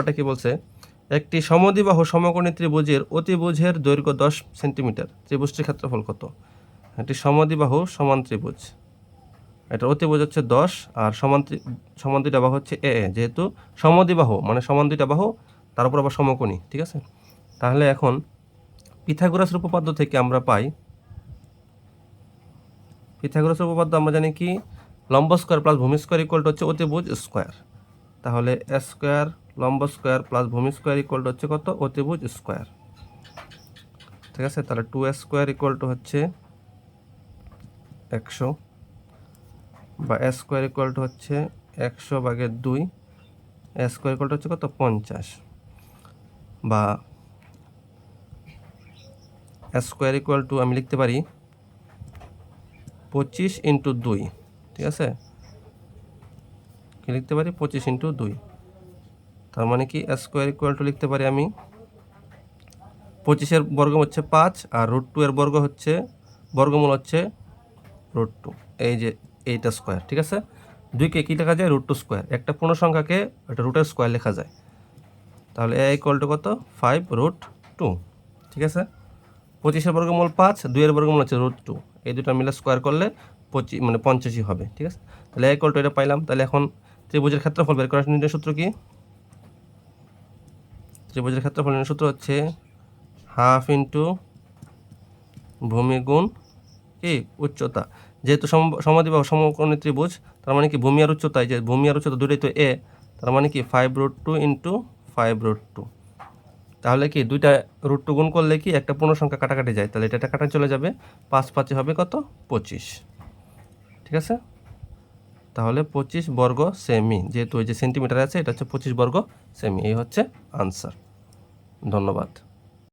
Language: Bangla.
ওটা কি বলছে? একটি সমদ্বিবাহু সমকোণী ত্রিভুজের অতিভুজের দৈর্ঘ্য দশ সেন্টিমিটার। ত্রিভুজটির ক্ষেত্রফল কত? একটি সমদ্বিবাহু সমান ত্রিভুজ। এটা অতিভুজ হচ্ছে দশ আর সমান সমান দুইটা বাহু হচ্ছে এ। যেহেতু সমদ্বিবাহু মানে সমান দুইটা বাহু, তার উপর আবার সমকোণী, ঠিক আছে? তাহলে এখন পিথাগোরাস উপপাদ্য থেকে আমরা পাই, পিথাগোরাস উপপাদ্য আমরা জানি কি? লম্ব স্কোয়ার প্লাস ভূমি স্কোয়ার ইকুয়াল হচ্ছে অতিভুজ স্কোয়ার তাহলে স্কোয়ার লম্ব স্কোয়ার প্লাস ভূমি স্কোয়ার ইকুয়াল হচ্ছে কত? অতিভুজ স্কোয়ার। ঠিক আছে? তাহলে two A square equal to হচ্ছে একশো বা এ স্কোয়ার ইকুয়াল টু হচ্ছে একশো ভাগের দুই। এ স্কোয়ার ইকুয়াল টু হচ্ছে কত? পঞ্চাশ। বা এ স্কোয়ার ইকুয়াল টু আমি লিখতে পারি পঁচিশ ইন্টু দুই। ঠিক আছে? কি লিখতে পারি? পঁচিশ ইন্টু দুই। তার মানে কি স্কোয়ার ইকুয়াল টু লিখতে পারি আমি পঁচিশের বর্গ হচ্ছে পাঁচ আর রুট টু এর বর্গ হচ্ছে, বর্গমূল হচ্ছে রুট টু এই যে এইটা স্কোয়ার ঠিক আছে? দুইকে কী লেখা যায়? রুট টু স্কোয়ার একটা পূর্ণ সংখ্যাকে একটা রুটের স্কোয়ার লেখা যায়। তাহলে এ ইকুয়াল টু কত? ফাইভ রুট টু ঠিক আছে? পঁচিশের বর্গমূল পাঁচ, দুইয়ের বর্গমূল হচ্ছে রুট টু এই দুটো মিলে স্কোয়ার করলে পঁচিশ মানে পঞ্চাশই হবে, ঠিক আছে? তাহলে এ ইকুয়াল টু এটা পাইলাম। তাহলে এখন ত্রিভুজের ক্ষেত্রফল বের করার নির্ণয় সূত্র কি? ত্রিভুজের ক্ষেত্রফল নির্ণয় সূত্র হচ্ছে হাফ ইন্টু ভূমি গুণ কি? উচ্চতা। যেহেতু সম- সমাধিবাহু সমকোণী ত্রিভুজ, তার মানে কি ভূমি আর উচ্চতায়? যে ভূমি আর উচ্চতা দুটোই তো এ তার মানে কি five root two into five root two তাহলে কি দুইটা রুট টু গুণ করলে কি একটা পূর্ণ সংখ্যা কাটাকাটি যায়? তাহলে এটা কাটা চলে যাবে। পাঁচ পাঁচে হবে কত? পঁচিশ। ঠিক আছে? তাহলে পঁচিশ বর্গ সেমি যেহেতু ওই যে সেন্টিমিটার আছে, এটা হচ্ছে পঁচিশ বর্গ সেমি এই হচ্ছে আনসার ধন্যবাদ।